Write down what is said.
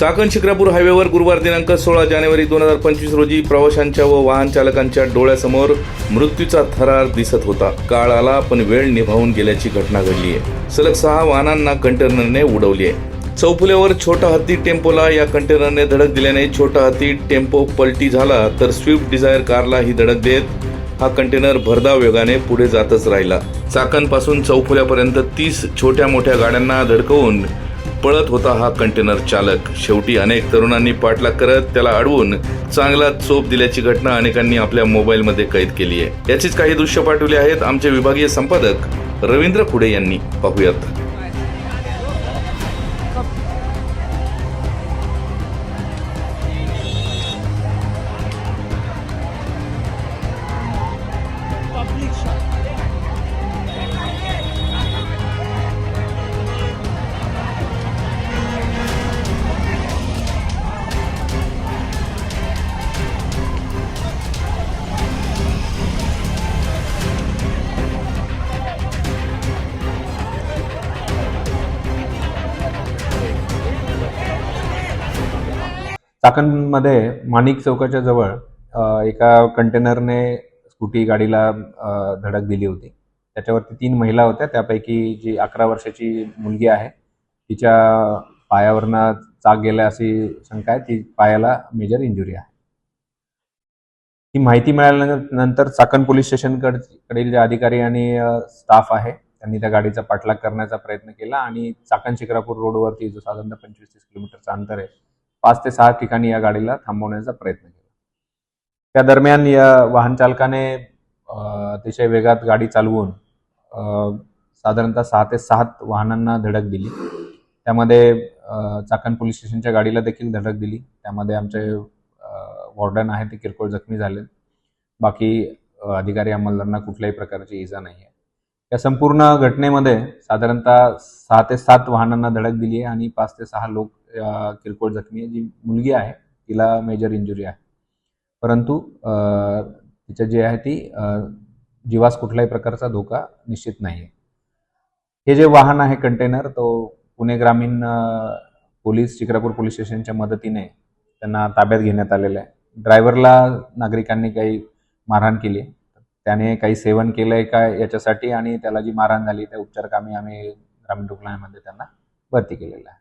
चाकण शिक्रापूर हायवेवर गुरुवार दिनांक सोळा जानेवारी दोन हजार पंचवीस रोजी प्रवाशांच्या व वाहन चालकांच्या डोळ्यासमोर मृत्यूचा थरार दिसत होता. काळ आला पण वेळ निभावून गेल्याची घटना घडली आहे. सलग सहा वाहनांना कंटेनरने उडवली आहे. चौफुल्यावर छोटा हत्ती टेम्पोला या कंटेनरने धडक दिल्याने छोटा हत्ती टेम्पो पलटी झाला तर स्विफ्ट डिझायर कारला ही धडक देत हा कंटेनर भरधाव वेगाने पुढे जातच राहिला. चाकणपासून चौफुल्यापर्यंत तीस छोट्या मोठ्या गाड्यांना धडकवून पळत होता हा कंटेनर चालक. शेवटी अनेक तरुणांनी पाठलाग करत त्याला अडवून चांगला चोप दिल्याची घटना अनेकांनी आपल्या मोबाईलमध्ये कैद केली आहे. याचीच काही दृश्य पाठवली आहेत आमचे विभागीय संपादक रवींद्र खुडे यांनी. पाहूयात. चाकणमध्ये माणिक चौकाच्या जवळ एका कंटेनरने स्कूटी गाडीला धडक दिली होती. त्याच्यावरती तीन महिला होत्या. त्यापैकी जी अकरा वर्षाची मुलगी आहे तिच्या पायावरनं चाक गेल्या अशी शंका आहे. ती पायाला मेजर इंजुरी आहे. ही माहिती मिळाल्यानंतर चाकण पोलीस स्टेशनकडील जे अधिकारी आणि स्टाफ आहे त्यांनी त्या गाडीचा पाठलाग करण्याचा प्रयत्न केला आणि चाकण शिक्रापूर रोडवरती जो साधारणतः पंचवीस तीस किलोमीटरचा अंतर आहे पाच ते सहा ठिकाणी या गाडीला थांबवण्याचा प्रयत्न केला. त्या दरम्यान या वाहन चालकाने अतिशय वेगात गाडी चालवून साधारणतः सहा ते सात वाहनांना धडक दिली. त्यामध्ये चाकण पोलीस स्टेशनच्या गाडीला देखील धडक दिली. त्यामध्ये आमचे वॉर्डन आहे ते किरकोळ जखमी झाले बाकी अधिकारी अंमलदारांना कुठल्याही प्रकारची इजा नाही आहे. या संपूर्ण घटनेमध्ये साधारणतः सहा ते सात वाहनांना धडक दिली आहे आणि पाच ते सहा लोक किरकोळ जखमी जी मुलगी आहे तिला मेजर इंजुरी आहे. परंतु तिच्या जी आहे ती जीवास कुठल्याही प्रकारचा धोका निश्चित नाही आहे. हे जे वाहन आहे कंटेनर तो पुणे ग्रामीण पोलीस शिक्रापूर पोलीस स्टेशनच्या मदतीने त्यांना ताब्यात घेण्यात आलेलं आहे. ड्रायव्हरला नागरिकांनी काही मारहाण केली त्याने काही सेवन केलं आहे का याच्यासाठी आणि त्याला जी मारहाण झाली त्या उपचार कामी आम्ही ग्रामीण रुग्णालयामध्ये त्यांना भरती केलेलं आहे.